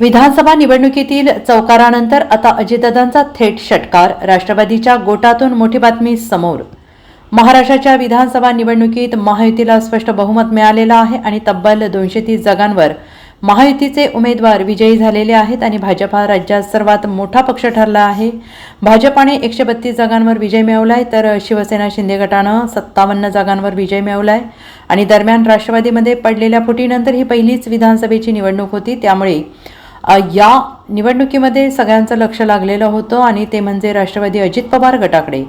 विधानसभा निवडणुकीतील चौकारानंतर आता अजितदादांचा थेट षटकार. राष्ट्रवादीच्या गोटातून मोठी बातमी समोर. महाराष्ट्राच्या विधानसभा निवडणुकीत महायुतीला स्पष्ट बहुमत मिळालेलं आहे आणि तब्बल दोनशे तीस जागांवर महायुतीचे उमेदवार विजयी झालेले आहेत आणि भाजप हा राज्यात सर्वात मोठा पक्ष ठरला आहे. भाजपाने एकशे बत्तीस जागांवर विजय मिळवलाय तर शिवसेना शिंदे गटानं सत्तावन्न जागांवर विजय मिळवलाय. आणि दरम्यान राष्ट्रवादीमध्ये पडलेल्या फुटीनंतर ही पहिलीच विधानसभेची निवडणूक होती त्यामुळे या निवडणुकीमध्ये सगळ्यांचं लक्ष लागलेलं होतं आणि ते म्हणजे राष्ट्रवादी अजित पवार गटाकडे.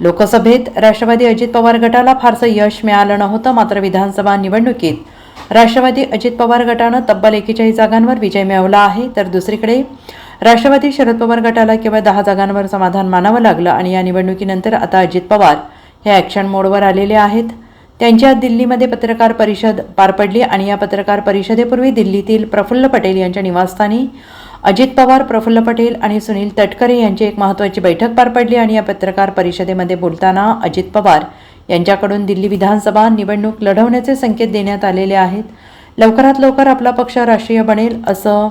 लोकसभेत राष्ट्रवादी अजित पवार गटाला फारसं यश मिळालं नव्हतं मात्र विधानसभा निवडणुकीत राष्ट्रवादी अजित पवार गटानं तब्बल एकेचाळीस जागांवर विजय मिळवला आहे. तर दुसरीकडे राष्ट्रवादी शरद पवार गटाला केवळ दहा जागांवर समाधान मानावं लागलं आणि या निवडणुकीनंतर आता अजित पवार हे ॲक्शन मोडवर आलेले आहेत. त्यांची आज दिल्लीमध्ये पत्रकार परिषद पार पडली आणि या पत्रकार परिषदेपूर्वी दिल्लीतील प्रफुल्ल पटेल यांच्या निवासस्थानी अजित पवार प्रफुल्ल पटेल आणि सुनील तटकरे यांची एक महत्त्वाची बैठक पार पडली आणि या पत्रकार परिषदेमध्ये बोलताना अजित पवार यांच्याकडून दिल्ली विधानसभा निवडणूक लढवण्याचे संकेत देण्यात आलेले आहेत. लवकरात लवकर आपला पक्ष राष्ट्रीय बनेल असं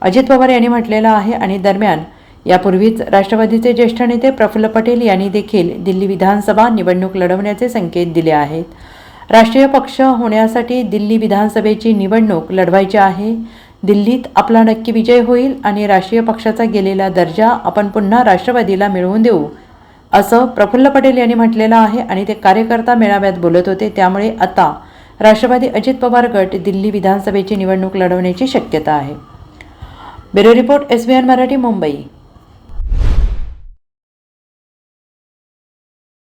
अजित पवार यांनी म्हटलेलं आहे आणि दरम्यान यापूर्वीच राष्ट्रवादीचे ज्येष्ठ नेते प्रफुल्ल पटेल यांनी देखील दिल्ली विधानसभा निवडणूक लढवण्याचे संकेत दिले आहेत. राष्ट्रीय पक्ष होण्यासाठी दिल्ली विधानसभेची निवडणूक लढवायची आहे. दिल्लीत आपला नक्की विजय होईल आणि राष्ट्रीय पक्षाचा गेलेला दर्जा आपण पुन्हा राष्ट्रवादीला मिळवून देऊ असं प्रफुल्ल पटेल यांनी म्हटलेलं आहे आणि ते कार्यकर्ता मेळाव्यात बोलत होते. त्यामुळे आता राष्ट्रवादी अजित पवार गट दिल्ली विधानसभेची निवडणूक लढवण्याची शक्यता आहे. Bureau report S B N Marathi Mumbai.